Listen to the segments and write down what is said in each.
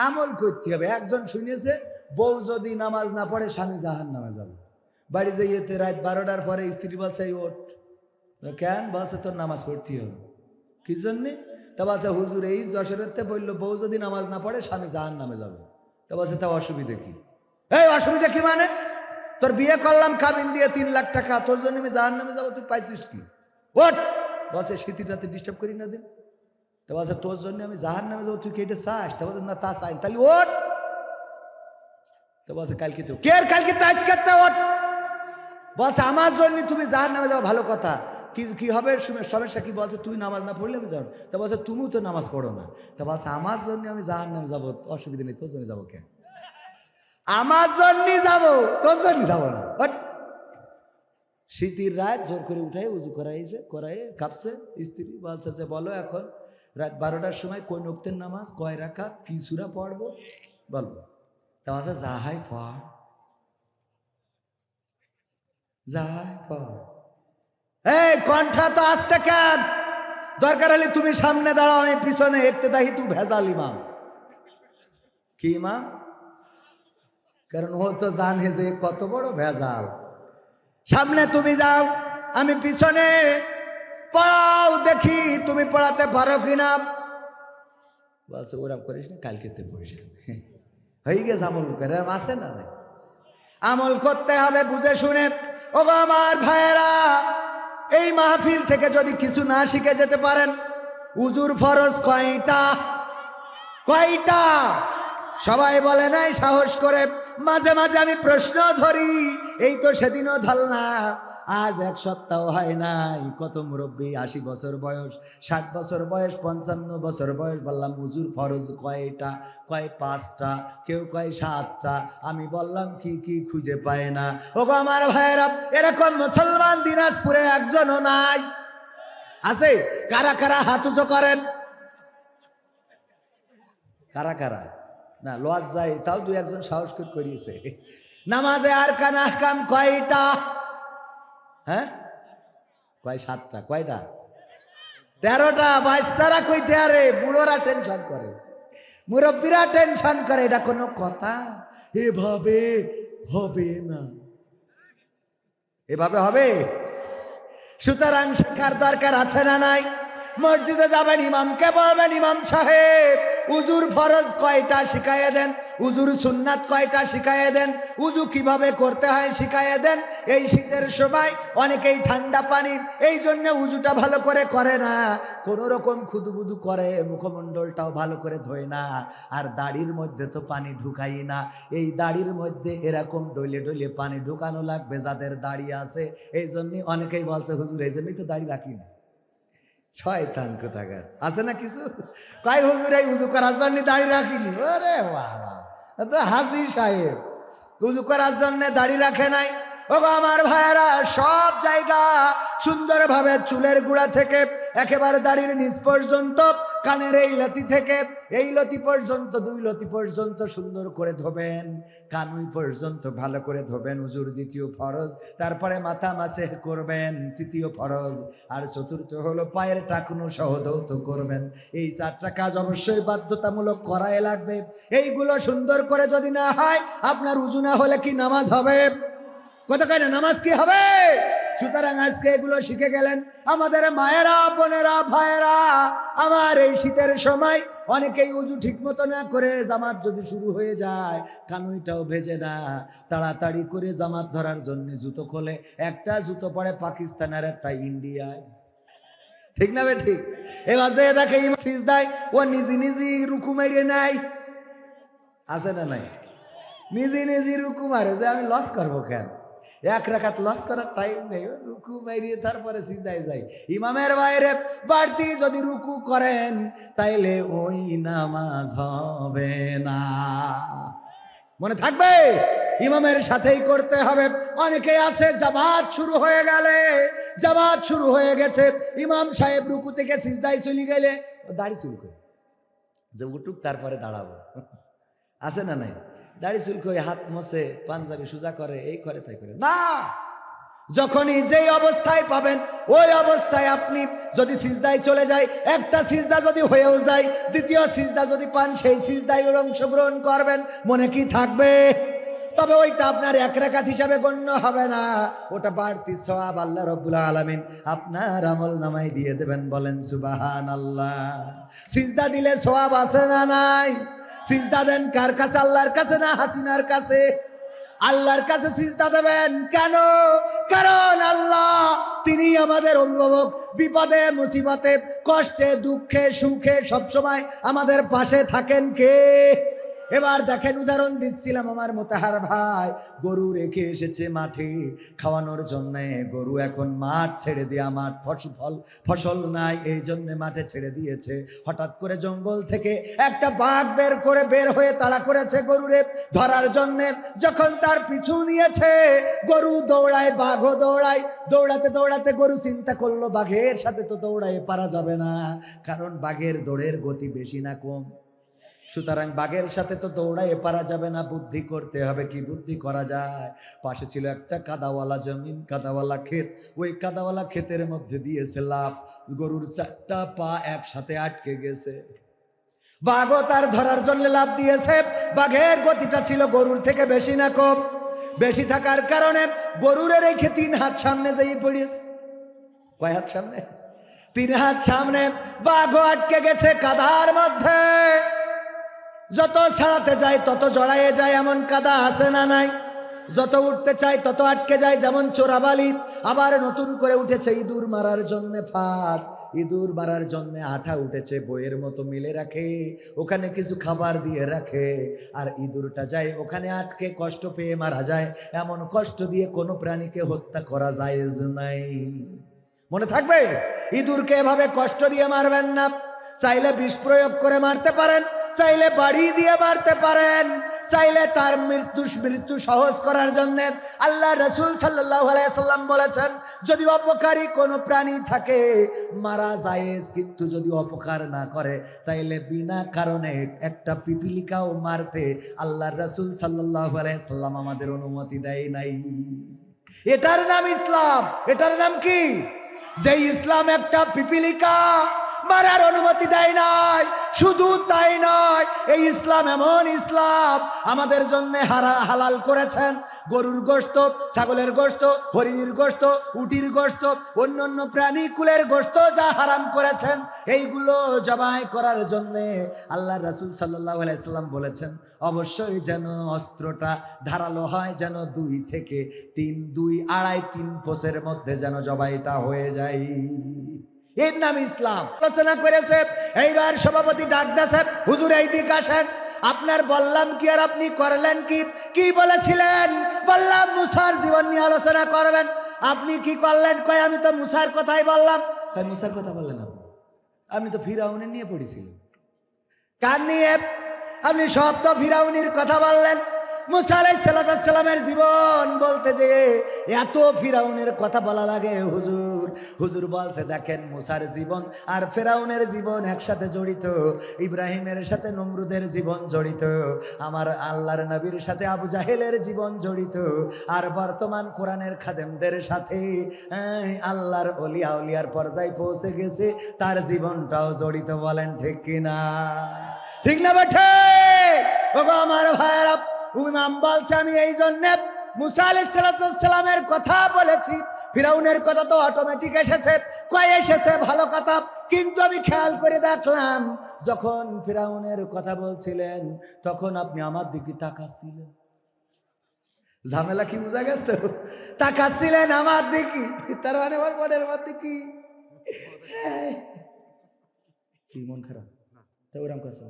আমল করতে হবে। একজন শুনেছে, বউ যদি নামাজ না পড়ে, স্বামী জাহান নামে যাবে। বাড়িতে ইয়েতে রাত বারোটার পরে স্ত্রী বলছে, "এই ওঠ। কেন? বলছে, তোর নামাজ পড়তে হবে। কি জন্যে? তা বলছে, হুজুর, এই যশোরেতে বলল, বউ যদি নামাজ না পড়ে, স্বামী জাহান নামে যাবে। তা বলছে, তা অসুবিধে কি? এই অসুবিধা কি মানে? তোর বিয়ে করলাম, কাবিন দিয়ে তিন লাখ টাকা, তোর জন্য আমি জাহান নামে যাব, তুই পাইছিস কি? ওট বলছে, শীতের রাতে ডিস্টার্ব করি না দিন। বলছে, তোর জন্য আমি জাহান নামে যাব, তুই কেটে চাস? তা বলছে, না, তা চাই তাহলে ওট তো বলছে, কালকে তো। কে কালকে তো আজকে তো ওট বলছে, আমার জন্য তুমি জাহান নামে যাও, ভালো কথা। কি কি হবে সমস্যা কি? বলছে, তুই নামাজ না পড়লে আমি যাব বলছে তুমিও তো নামাজ পড়ো না। তা বলছে, আমার জন্য আমি জাহান নামে যাব, অসুবিধা নেই। তোর জন্য যাব কেন আমার জন্য যাব, তোর জন্য যাব না। হট। শীতের রাত জোর করে উঠাই উজু করাইছে করাই কাঁপছে স্ত্রী। বলছে বলো এখন। রাত বারোটার সময় কোন নক্তের নামাজ? কয় রাখাত কি সুরা পড়ব? বলব। তা বলছে যাহাই পড়। যাহাই পড়। এই কণ্ঠা তো আসতে কেন? দরকার হলে তুমি সামনে দাঁড়াও, আমি পিছনে একতে দাহি তুই ভেজাল ইমাম। কি ইমাম? কারণ ও তো জানে যে কত বড় ভেজাল। সামনে তুমি যাও, আমি পিছনে পড়াও দেখি, তুমি পড়াতে পারো কিনা? বলছে, ওরম করিস না, কালকে তে পড়িস। হয়ে গেছে আমল করে আছে না আমল করতে হবে বুঝে শুনে। ও আমার ভাইয়েরা, এই মাহফিল থেকে যদি কিছু না শিখে যেতে পারেন, উজুর ফরজ কয়টা? কয়টা? সবাই বলে নাই সাহস করে। মাঝে মাঝে আমি প্রশ্ন ধরি, এই তো সেদিনও ধরলাম। আজ এক সপ্তাহ হয় নাই। কত মুরব্বী, আশি বছর বয়স, ষাট বছর বয়স, পঞ্চান্ন বছর বয়স, বললাম, হুজুর, ফরজ কয়টা? কয় পাঁচটা? কেউ কয় সাতটা? আমি বললাম, কি কি খুঁজে পায় না। ওগো আমার ভাইয়েরা, এরকম মুসলমান দিনাজপুরে একজনও নাই। আছে? কারা কারা হাত উঁচু করেন? কারা কারা? না লজ যায় তাও দু একজন সাহস করে করিয়েছে। নামাজে আর কান আহকাম কয়টা? হ্যাঁ? কয় সাতটা? কয়টা? তেরোটা? বাচ্চারা কইতে আরে বুড়োরা টেনশন করে। মুরব্বীরা টেনশন করে, এটা কোনো কথা? এভাবে হবে না। এভাবে হবে? সুতরাং শেখার দরকার আছে না নাই? মসজিদে যাবেন ইমামকে বলবেন? ইমাম সাহেব উজুর ফরজ কয়টা? শিখাইয়া দেন। উজুর সুন্নাত কয়টা শিখাইয়ে দেন? উজু কীভাবে করতে হয় শিখাইয়ে দেন? এই শীতের সময় অনেকেই ঠান্ডা পানি, এই জন্য উজুটা ভালো করে করে না। কোনো রকম খুদুবুদু করে, মুখমণ্ডলটাও ভালো করে ধোয় না। আর দাড়ির মধ্যে তো পানি ঢুকাই না। এই দাড়ির মধ্যে এরকম ডলে ডলে পানি ঢুকানো লাগবে যাদের দাড়ি আছে। এই জন্যে অনেকেই বলছে, হুজুর, এই জন্যই তো দাড়ি রাখি না। শয়তান কোথাকার। আছে না কিছু? কয়, হুজুর, এই উজু করার জন্য দাঁড়িয়ে রাখিনি। ওরে বাবা। হাসি সাহেব উজু করার জন্য দাড়ি রাখে নাই। ও আমার ভাইয়েরা, সব জায়গা সুন্দরভাবে চুলের গুড়া থেকে একেবারে দাড়ির নিচ পর্যন্ত, কানের এই লতি থেকে এই লতি পর্যন্ত, দুই লতি পর্যন্ত সুন্দর করে ধোবেন কানুই পর্যন্ত ভালো করে ধোবেন উজুর দ্বিতীয় ফরজ, তারপরে মাথা মাসে করবেন, তৃতীয় ফরজ, আর চতুর্থ হলো পায়ের টাকুনো সহ দৌত করবেন। এই চারটা কাজ অবশ্যই বাধ্যতামূলক করাই লাগবে। এইগুলো সুন্দর করে যদি না হয়, আপনার উজু না হলে কি নামাজ হবে? কয় নামাজ কি হবে? সুতরাং আজকে এগুলো শিখে গেলেন। আমাদের মায়েরা, বোনেরা, ভাইয়েরা, আমার এই শীতের সময় অনেকেই উজু ঠিক মতো না করে জামাত যদি শুরু হয়ে যায়, কানুইটাও ভেজে না। তাড়াতাড়ি করে জামাত ধরার জন্য জুতো খোলে। একটা জুতো পড়ে পাকিস্তান আর একটা ইন্ডিয়ায়। ঠিক না বে ঠিক? এবার যে দেখে দেয় ও নিজে নিজে রুকু মেরিয়ে নেয়। আছে না নাই? নিজে নিজে রুকু মারে, যে আমি লস করব কেন? এক রাখাত লস করার টাইম নেই রুকু মারিয়ে তারপরে সিধায় যাই ইমামের বাইরে বাড়তি যদি রুকু করেন, তাইলে ওই নামাজ হবে না। মনে থাকবে? ইমামের সাথেই করতে হবে। অনেকে আছে, জামাত শুরু হয়ে গেলে, জামাত শুরু হয়ে গেছে, ইমাম সাহেব রুকু থেকে সিজদায় চলে গেলে ও দাড়ি চুল করে। যে উঠুক, তারপরে দাঁড়াবো। আছে না নাই? দাড়ি চুল করে হাত মসে পাঞ্জাবি সোজা করে, এই করে, তাই করে। না! যখনই যেই অবস্থায় পাবেন, ওই অবস্থায় আপনি যদি সিজদায় চলে যায়, একটা সিজদা যদি হয়েও যায়, দ্বিতীয় সিজদা যদি পান, সেই সিজদায় অংশগ্রহণ করবেন, মনে কি থাকবে? তবে ওইটা আপনার এক রেখাত হিসাবে গণ্য হবে না। ওটা বাড়তি সওয়াব আল্লাহ রব্বুল আলামিন আপনার আমল নামাই দিয়ে দেবেন বলেন সুবাহান আল্লাহ সিজদা দিলে সওয়াব আছে না নাই? সিজদা দেন কার কাছে? আল্লাহর কাছে না হাসিনার কাছে? আল্লাহর কাছে সিজদা দেবেন কেন? কারণ আল্লাহ তিনি আমাদের অভিভাবক। বিপদে, মুসিবতে, কষ্টে, দুঃখে, সুখে সবসময় আমাদের পাশে থাকেন কে? এবার দেখেন উদাহরণ দিচ্ছিলাম আমার মোতাহার ভাই। গরু রেখে এসেছে মাঠে। খাওয়ানোর জন্য গরু এখন মাঠ ছেড়ে দেয়া মাঠ ফসল ফসল নাই, এই জন্য মাঠে ছেড়ে দিয়েছে। হঠাৎ করে জঙ্গল থেকে একটা বাঘ বের করে বের হয়ে তাড়া করেছে গরুরে ধরার জন্যে। যখন তার পিছু নিয়েছে, গরু দৌড়ায়, বাঘও দৌড়ায়। দৌড়াতে দৌড়াতে গরু চিন্তা করল, বাঘের সাথে তো দৌড়ায়, পারা যাবে না। কারণ বাঘের দৌড়ের গতি বেশি না কম। সুতরাং বাঘের সাথে তো দৌড়াইয়ে পারা যাবে না, বুদ্ধি করতে হবে, কি বুদ্ধি করা যায়? পাশে ছিল একটা কাদাওয়ালা জমিন, কাদাওয়ালা ক্ষেত। ওই কাদাওয়ালা ক্ষেতের মধ্যে দিয়েছে লাফ, গরুর চারটা পা একসাথে আটকে গেছে। বাঘও তার ধরার জন্য লাভ দিয়েছে। বাঘের গতিটা ছিল গরুর থেকে বেশি না কম। বেশি থাকার কারণে গরুরে রেখে তিন হাত সামনে যেই পড়িস কয় হাত সামনে? তিন হাত সামনে বাঘও আটকে গেছে কাদার মধ্যে। যত ছাড়াতে যায়, তত জড়াইয়ে যায়, এমন কাদা আছে না নাই। যত উঠতে চায়, তত আটকে যায়, যেমন চোরাবালি আবার নতুন করে উঠেছে ইঁদুর মারার জন্য ফাঁদ। ইঁদুর মারার জন্য আঠা উঠেছে, বইয়ের মতো মিলে রাখে, ওখানে কিছু খাবার দিয়ে রাখে। আর ইঁদুরটা যায়, ওখানে আটকে কষ্ট পেয়ে মারা যায়। এমন কষ্ট দিয়ে কোনো প্রাণীকে হত্যা করা যায় নাই। মনে থাকবে? ইঁদুরকে এভাবে কষ্ট দিয়ে মারবেন না। চাইলে বিষ প্রয়োগ করে মারতে পারেন। চাইলে বাড়ি দিয়ে মারতে পারেন, চাইলে তার মৃত্যু মৃত্যু সহজ করার জন্য আল্লাহ রসুল সাল্লাম বলেছেন, যদি অপকারী কোনো প্রাণী থাকে, মারা জায়েজ, কিন্তু যদি অপকার না করে, তাইলে বিনা কারণে একটা পিপিলিকাও মারতে আল্লাহ রসুল সাল্লাহ সাল্লাম আমাদের অনুমতি দেয় নাই। এটার নাম ইসলাম। এটার নাম কি? যে ইসলাম একটা পিপিলিকা মারার অনুমতি দেয় নাই। শুধু তাই নয়, এই ইসলাম এমন ইসলাম, আমাদের জন্য হারা, হালাল করেছেন। গরুর গোস্ত ছাগলের গোস্ত হরিণীর গোস্ত উটির গোস্ত অন্য অন্য প্রাণী কুলের গোস্ত যা হারাম করেছেন, এইগুলো জবাই করার জন্য আল্লাহ রাসুল আলাইসাল্লাম বলেছেন, অবশ্যই যেন অস্ত্রটা ধারালো হয়, যেন দুই থেকে তিন, দুই আড়াই, তিন পোষের মধ্যে যেন জবাইটা হয়ে যায়। এর নাম ইসলাম। আলোচনা করেছে এইবার সভাপতি ডাক দেছে হুজুর এই দিক আসেন। আপনার বললাম কি আর আপনি করলেন কি? কি বলেছিলেন? বললাম, মুসার জীবন নিয়ে আলোচনা করবেন। আপনি কি করলেন? কয়, আমি তো মুসার কথাই বললাম। কয়, মুসার কথা বললেন আপনি? তো ফিরাউনের নিয়ে পড়েছিলেন কার নিয়ে? আপনি সব তো ফিরাউনির কথা বললেন। জীবন বলতে যে এত ফিরাউনের কথা বলা লাগে। হুজুর হুজুর বলছে দেখেন মুসার জীবন আর ফেরাউনের জীবন একসাথে জড়িত ইব্রাহিমের সাথে নমরুদের জীবন জড়িত আমার আল্লাহর নবীর সাথে আবু জাহেলের জীবন জড়িত আর বর্তমান কোরআনের খাদেমদের সাথে এই, আল্লাহর অলিয়া উলিয়ার পর্যায়ে পৌঁছে গেছে তার জীবনটাও জড়িত বলেন ঠিক কিনা? ঠিক না বেঠে আমার ভাইয়েরা ইমাম বলছে, আমি এই জন্য মুসা আলাইসালামের কথা বলেছি। ফিরাউনের কথা তো অটোমেটিক এসেছে, কয় এসেছে, ভালো কথা। কিন্তু আমি খেয়াল করে দেখলাম, যখন ফিরাউনের কথা বলছিলেন, তখন আপনি আমার দিকে তাকাচ্ছিলেন। ঝামেলা কি বোঝা গেছে তাকাচ্ছিলেন আমার দিকে, তার মানে আমার মনের মধ্যে কি? কি মন খারাপ? তা ওরকম কথা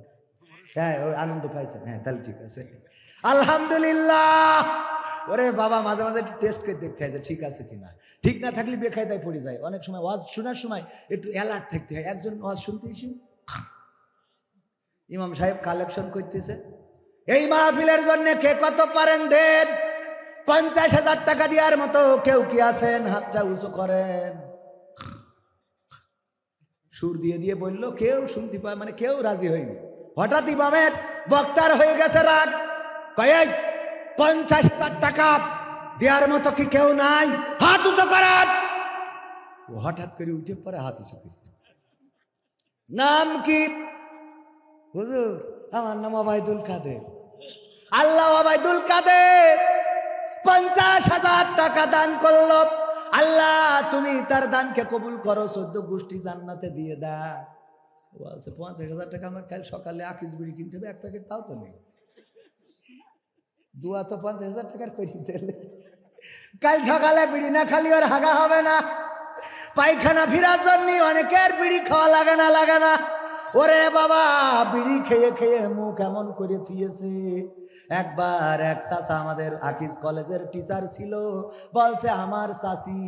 হ্যাঁ আনন্দ পাইছেন। হ্যাঁ তাহলে ঠিক আছে। আলহামদুলিল্লাহ। ওরে বাবা, মাঝে মাঝে টেস্ট করে দেখতে হয় যে ঠিক আছে কিনা। ঠিক না থাকলে বেখায়দায় পড়ে যায়। অনেক সময় ওয়াজ শোনার সময় একটু অ্যালার্ট থাকতে হয়। একজন ওয়াজ শুনতে ইমাম সাহেব কালেকশন করতেছে। এই মাহফিলের জন্য কে কত পারেন দেন? পঞ্চাশ হাজার টাকা দেওয়ার মতো কেউ কি আছেন? হাতটা উঁচু করেন। সুর দিয়ে দিয়ে বলল, কেউ শুনতে পায় মানে কেউ রাজি হয়নি। হঠাৎ ইমামের বক্তার হয়ে গেছে রাগ। কয়েক পঞ্চাশ হাজার টাকা দেওয়ার মতো কি কেউ নাই? হাত উঁচু করান! ও হঠাৎ করে উঠে পরে হাত উঁচু নাম কি? হুজুর, আমার নাম অবায়দুল কাদের। আল্লাহ অবায়দুল কাদের। পঞ্চাশ হাজার টাকা দান করল। আল্লাহ, তুমি তার দানকে কবুল করো, সদ্য গোষ্ঠী জান্নাতে দিয়ে দা পাঁচ পঞ্চাশ হাজার টাকা আমার কাল সকালে আকিস বিড়ি কিনতে হবে, এক প্যাকেট তাও তো নেই। দুয়া তো পঞ্চাশ হাজার টাকার করি দিলে। কাল সকালে বিড়ি না খালি ওর হাগা হবে না। পায়খানা ফিরার জন্য অনেকের বিড়ি খাওয়া লাগে না লাগে না। ওরে বাবা, বিড়ি খেয়ে খেয়ে মুখ এমন করে থুয়েছে একবার এক চাচা আমাদের আকিস কলেজের টিচার ছিল। বলছে, আমার চাচি,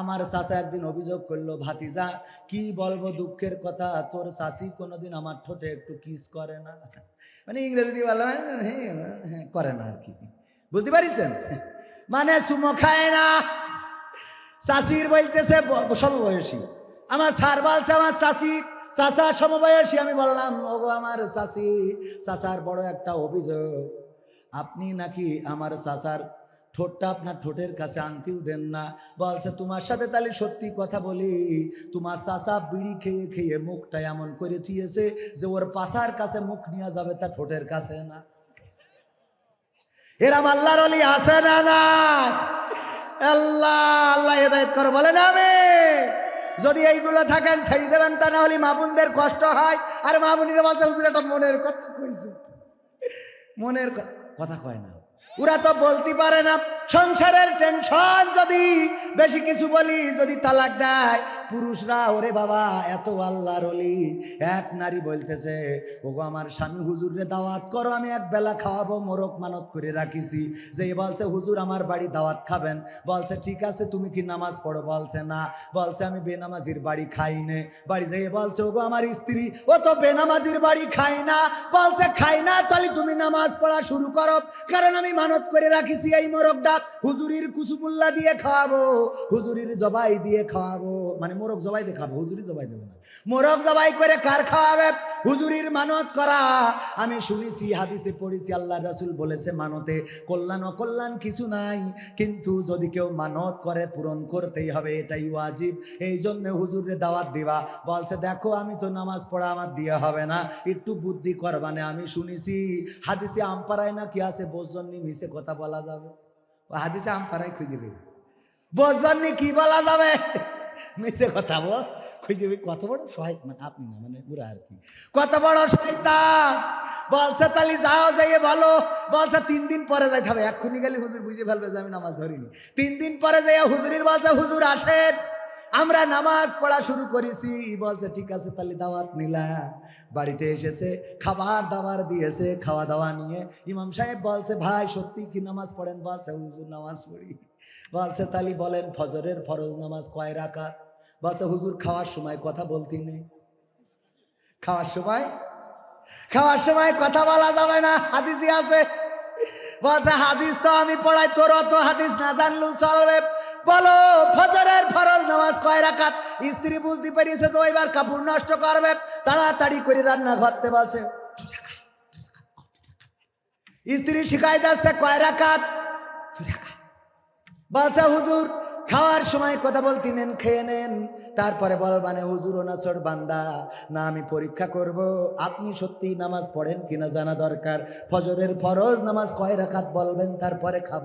আমার চাচা একদিন অভিযোগ করল, ভাতিজা, কি বলব দুঃখের কথা? তোর চাচি কোনোদিন আমার ঠোঁটে একটু কিস করে না? মানে ইংরেজি বললাম হ্যাঁ হ্যাঁ করে না আর কি। বুঝতে পারিছেন? মানে সুমো খায় না। চাষির বলতেছে সমবয়সী। আমার সার বলছে, আমার চাষি চাষার সমবয়সী। আমি বললাম, ওগো, আমার চাষি চাষার বড় একটা অভিযোগ। আপনি নাকি আমার চাষার ঠোঁটটা আপনার ঠোঁটের কাছে আনতেও দেন না? বলছে, তোমার সাথে তাহলে সত্যি কথা বলি, তোমার চাষা বিড়ি খেয়ে খেয়ে মুখটা এমন করে থিয়েছে যে ওর পাশার কাছে মুখ নিয়ে যাবে তার ঠোঁটের কাছে না? এরাম আল্লাহর অলি আছে না না আল্লাহ আল্লাহ হেদায়ত করে, বলেন আমি যদি এইগুলো থাকেন, ছেড়ে দেবেন, তা না হলে মামুনদের কষ্ট হয়। আর মামুনিরা বলছে, হুজুর একটা মনের কথা কইছে। মনের ক- কথা কয় না। ওরা তো বলতে পারে না সংসারের টেনশন যদি বেশি কিছু বলি, যদি তালাক দেয়, পুরুষরা, ওরে বাবা, এত আল্লাহর অলি এক নারী বলতেছে, ওগো আমার স্বামী হুজুরে দাওয়াত করো, আমি এক বেলা খাওয়াবো মোরক মানত করে রাখিছি। যে বলছে, হুজুর আমার বাড়ি দাওয়াত খাবেন। বলছে, ঠিক আছে, তুমি কি নামাজ পড়ো? বলছে, না। বলছে, আমি বেনামাজির বাড়ি খাই নে। বাড়ি যেয়ে বলছে, ওগো আমার স্ত্রী, ও তো বেনামাজির বাড়ি খাই না। বলছে খাই না, তাহলে তুমি নামাজ পড়া শুরু করো। কারণ আমি মানত করে রাখিছি এই মোরগটা। হুজুরির কুসুমুল্লা দিয়ে খাওয়াবো, হুজুরির জবাই দিয়ে খাওয়াবো। মানে মোরগ জবাই দিয়ে খাব, হুজুরি জবাই দেবো না। মোরগ জবাই করে কার খাওয়াবে? হুজুরির মানত করা। আমি শুনেছি, হাদিসে পড়েছি, আল্লাহ রাসুল বলেছে, মানতে কল্যাণ অকল্যাণ কিছু নাই, কিন্তু যদি কেউ মানত করে, পূরণ করতেই হবে, এটাই ওয়াজিব। এই জন্য হুজুরে দাওয়াত দিবা। বলছে, দেখো, আমি তো নামাজ পড়া আমার দিয়ে হবে না। একটু বুদ্ধি করবানে আমি শুনেছি, হাদিসে আমপাড়ায় না কি আছে বোঝনি মিশে কথা বলা যাবে। ও হাদিসে আমপাড়ায় খুঁজবে বোঝনি কি বলা যাবে? মিশে কথা বল। খুঁজবে কত বড় সহায় মানে আপনি না মানে বুড়া আর কি। কত বড় সহায়তা বলছে, তাহলে যাও যাইয়ে ভালো বলছে, তিন দিন পরে যাইতে হবে। এক্ষুনি গেলে হুজুর বুঝে ফেলবে যে আমি নামাজ ধরিনি। তিন দিন পরে যাইয়া হুজুরির বলছে, হুজুর আসেন। আমরা নামাজ পড়া শুরু করেছি। বলছে, ঠিক আছে, তাহলে দাওয়াত নিলা। বাড়িতে এসেছে, খাবার দাবার দিয়েছে, খাওয়া দাওয়া নিয়ে। ইমাম সাহেব বলছে, ভাই, সত্যি কি নামাজ পড়েন? বলছে, হুজুর, নামাজ পড়ি। বলছে তালি বলেন, ফজরের ফরজ নামাজ কয় রাখা বলছে, হুজুর, খাওয়ার সময় কথা বলতি নেই খাওয়ার সময়? খাওয়ার সময় কথা বলা যাবে না, হাদিসই আছে। বলছে, হাদিস তো আমি পড়াই তোর অত হাদিস না জানলেও চলবে। বলো, ফজরের ফরজ নামাজ কয় রাকাত? স্ত্রী বুঝতে পেরেছে তো ওইবার কাপড় নষ্ট করবে, তাড়াতাড়ি করে রান্না ঘরতে বলছে স্ত্রী শিখাই যাচ্ছে কয় রাখাত। বলছে, হুজুর খাওয়ার সময় কথা বলতে নেন খেয়ে নেন। তারপরে বলবানে হুজুর ওনাচর বান্দা না আমি পরীক্ষা করব। আপনি সত্যি নামাজ পড়েন কিনা জানা দরকার। ফজরের ফরজ নামাজ কয় রাখাত বলবেন তারপরে খাব।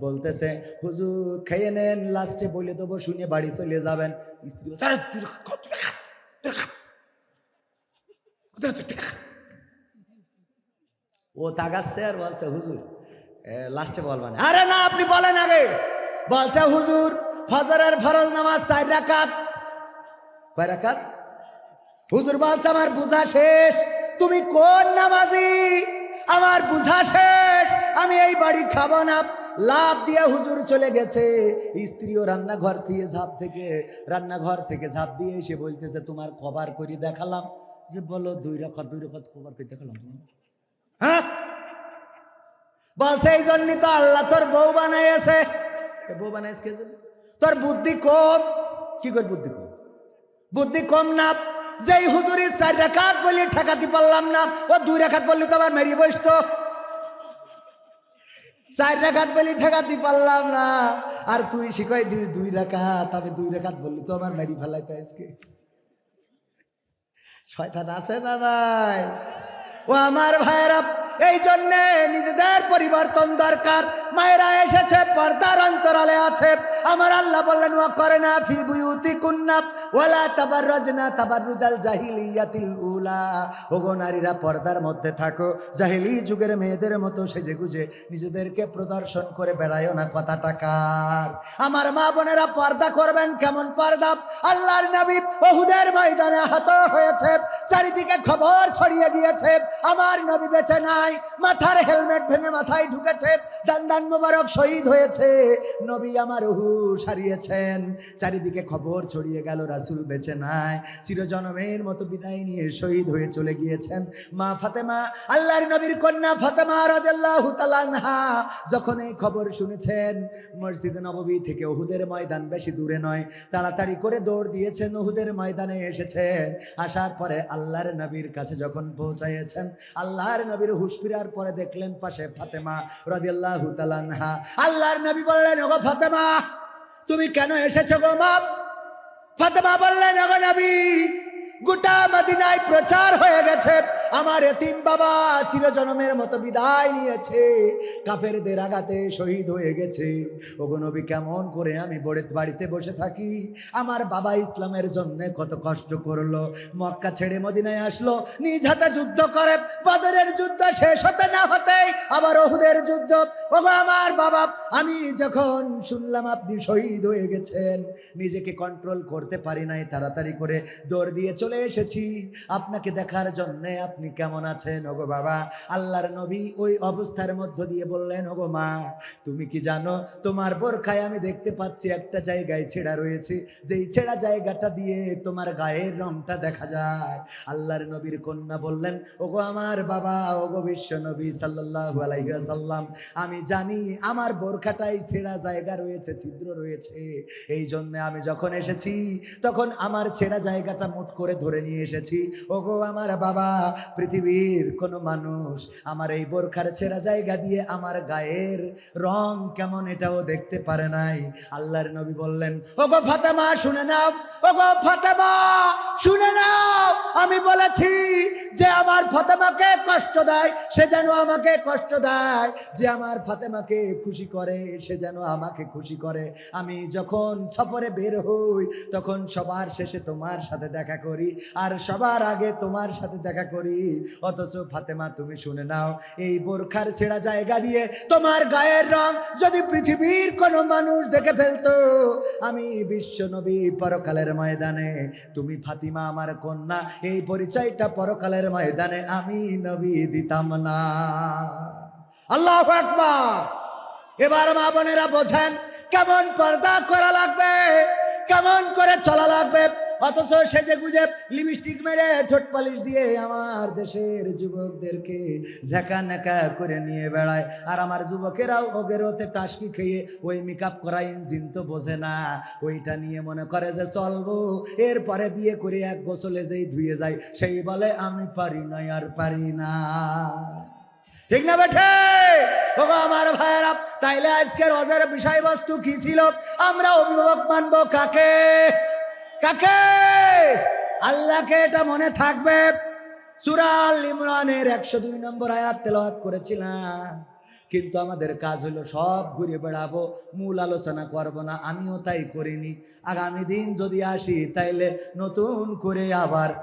বলতেছে হুজুর খেয়ে নেন লাস্টে বলে দেবো শুনে বাড়ি চলে যাবেন। স্ত্রী "আরে, তুই রাখ, তুই রাখ, তুই রাখ। কোথায় তুই রাখ?" ও তাগাচ্ছে আর বলছে হুজুর লাস্টে বলবানে আরে না আপনি বলেন আগে। বলছে, হুজুর, ফজরের ফরজ নামাজ চার রাকাত। কয় রাকাত? হুজুর বলছে, আমার বুঝা শেষ। তুমি কোন নামাজি? আমার বুঝা শেষ। আমি এই বাড়ি খাব না। লাভ দিয়ে হুজুর চলে গেছে। স্ত্রীও রান্নাঘর থেকে ঝাঁপ থেকে, রান্নাঘর থেকে ঝাঁপ দিয়ে এসে বলতেছে, তোমার কভার করি দেখালাম। যে বলো, দুই রকম দুই রকম কভার করে দেখালাম হ্যাঁ? বলছে এই জন্যই তো আল্লাহ তোর বউ বানাইছে বউ কে জানে? তোর বুদ্ধি কম। কি কর বুদ্ধি কম? বুদ্ধি কম না। যেই হুজুরি চার রেখাত বলি, ঠেকাতে পারলাম না। ও দুই রেখাত বললি তো আবার মেরিয়ে বসতো চার রেখাত বলি, ঠেকাতে পারলাম না। আর তুই শিখাই দিস দুই রেখাত। আমি দুই রেখাত বললি তো আমার মেরি ফেলাইতে আজকে। শয়তান আছে না নাই? ও আমার ভাইয়েরা এই জন্যে নিজেদের পরিবর্তন দরকার। মায়েরা এসেছে, পর্দার অন্তরালে আছে। আমার আল্লাহ বললেন ও করে না ফি বুয়ুতি কুন্নাব ওয়ালা তাবার রুজাল জাহিলিয়াতিল উলা ওগো নারীরা পর্দার মধ্যে থাকো। জাহিলি যুগের মেয়েদের মতো সেজে গুজে নিজেদেরকে প্রদর্শন করে বেড়ায়ও না কথাটা কার। আমার মা বোনেরা পর্দা করবেন কেমন পর্দা? আল্লাহর নবী ওহুদের ময়দানে আহত হয়েছে, চারিদিকে খবর ছড়িয়ে গিয়েছে আমার নবী বেঁচে নাই, মাথার হেলমেট ভেঙে মাথায় ঢুকেছে দান্দান মোবারক শহীদ হয়েছে। নবী আমার হু সারিয়েছেন, চারিদিকে খবর ছড়িয়ে গেল, রাসূল বেঁচে নাই। চিরজনমের মতো বিদায় নিয়ে শহীদ হয়ে চলে গিয়েছেন। মা ফাতেমা, আল্লাহর নবীর কন্যা ফাতেমা রাদিয়াল্লাহু তাআলা যখন এই খবর শুনেছেন, মসজিদে নববী থেকে ওহুদের ময়দান বেশি দূরে নয়, তাড়াতাড়ি করে দৌড় দিয়েছেন ওহুদের ময়দানে এসেছেন। আসার পরে আল্লাহর নবীর কাছে যখন পৌঁছাইয়েছেন, আল্লাহর নবীর হুশ ফিরার পরে দেখলেন পাশে ফাতেমা রাদিয়াল্লাহু তাআলা আল্লাহর নবী বললেন, ওগো ফাতেমা, তুমি কেন এসেছ গো মা? ফাতেমা বললেন, ওগো নবী গোটা মদিনায় প্রচার হয়ে গেছে। আমার এতিম বাবা চিরজনমের মতো বিদায় নিয়েছে। কাফেরদের আঘাতে শহীদ হয়ে গেছে। ওগো নবী, কেমন করে আমি বড়ে বাড়িতে বসে থাকি? আমার বাবা ইসলামের জন্য কত কষ্ট করল। মক্কা ছেড়ে মদিনায় আসলো। নিজ হাতে যুদ্ধ করে। বদরের যুদ্ধ শেষ হতে না হতেই আবার ওহুদের যুদ্ধ। ওগো আমার বাবা, আমি যখন শুনলাম আপনি শহীদ হয়ে গেছেন, নিজেকে কন্ট্রোল করতে পারি নাই, তাড়াতাড়ি করে দৌড় দিয়ে চলে এসেছি। আপনাকে দেখার জন্য আপনি কেমন আছেন? ওগো বাবা, আল্লাহর নবী ওই অবস্থার মধ্য দিয়ে বললেন, ওগো মা, তুমি কি জানো, তোমার বোরখায় আমি দেখতে পাচ্ছি একটা জায়গায় ছেঁড়া রয়েছে। যেই ছেঁড়া জায়গাটা দিয়ে তোমার গায়ের রংটা দেখা যায়। আল্লাহর নবীর কন্যা বললেন, ওগো আমার বাবা, ওগো বিশ্ব নবী সাল্লাল্লাহু আলাইহি ওয়াসাল্লাম, আমি জানি আমার বোরখাটাই ছেঁড়া জায়গা রয়েছে, ছিদ্র রয়েছে। এই জন্য আমি যখন এসেছি, তখন আমার ছেঁড়া জায়গাটা মুট করে ধরে নিয়ে এসেছি। ওগো আমার বাবা পৃথিবীর কোনো মানুষ আমার এই বোরখার ছেঁড়া জায়গা দিয়ে আমার গায়ের রং কেমন এটাও দেখতে পারে নাই। আল্লাহর নবী বললেন, ওগো ফাতেমা, শুনে নাও, ওগো ফাতেমা, শুনে নাও, আমি বলেছি যে আমার ফাতেমাকে কষ্ট দেয়, সে যেন আমাকে কষ্ট দেয়। যে আমার ফাতেমাকে খুশি করে, সে যেন আমাকে খুশি করে। আমি যখন সফরে বের হই, তখন সবার শেষে তোমার সাথে দেখা করি, আর সবার আগে তোমার সাথে দেখা করি। অথচ ফাতেমা, তুমি শুনে নাও, এই বোরখার ছেঁড়া জায়গা দিয়ে তোমার গায়ের রং যদি পৃথিবীর কোনো মানুষ দেখে ফেলতো, আমি বিশ্ব নবী পরকালের ময়দানে, তুমি ফাতিমা আমার কন্যা, এই পরিচয়টা পরকালের ময়দানে আমি নবী দিতাম না। আল্লাহ এবার মা বোনেরা বোঝেন, কেমন পর্দা করা লাগবে, কেমন করে চলা লাগবে। অথচ সেজে গুজে লিপস্টিক মেরে ঠোঁট পালিশ দিয়ে আমার দেশের যুবকদেরকে ঝাঁকা নাকা করে নিয়ে বেড়ায়। আর আমার যুবকেরাও ওগের ওতে টাসকি খেয়ে ওই মেকআপ করা ইঞ্জিন তো বোঝে না। ওইটা নিয়ে মনে করে যে চলবো। এরপরে বিয়ে করে এক গোসলে যেই ধুয়ে যায়, সেই বলে, আমি পারি না আর পারি না। ঠিক না বেঠে? ওগো আমার ভাইয়েরা, তাইলে আজকের অজের বিষয়বস্তু কি ছিল? আমরা অভিভাবক মানবো কাকে? কাকে? আল্লাহকে এটা মনে থাকবে? সুরাল ইমরানের একশো দুই নম্বর আয়াত তেলাওয়াত করেছিলাম। কিন্তু আমাদের কাজ হলো সব ঘুরে বেড়াবো, মূল আলোচনা করব না, আমিও তাই করিনি। আগামী দিন যদি আসি, তাইলে নতুন করে আবার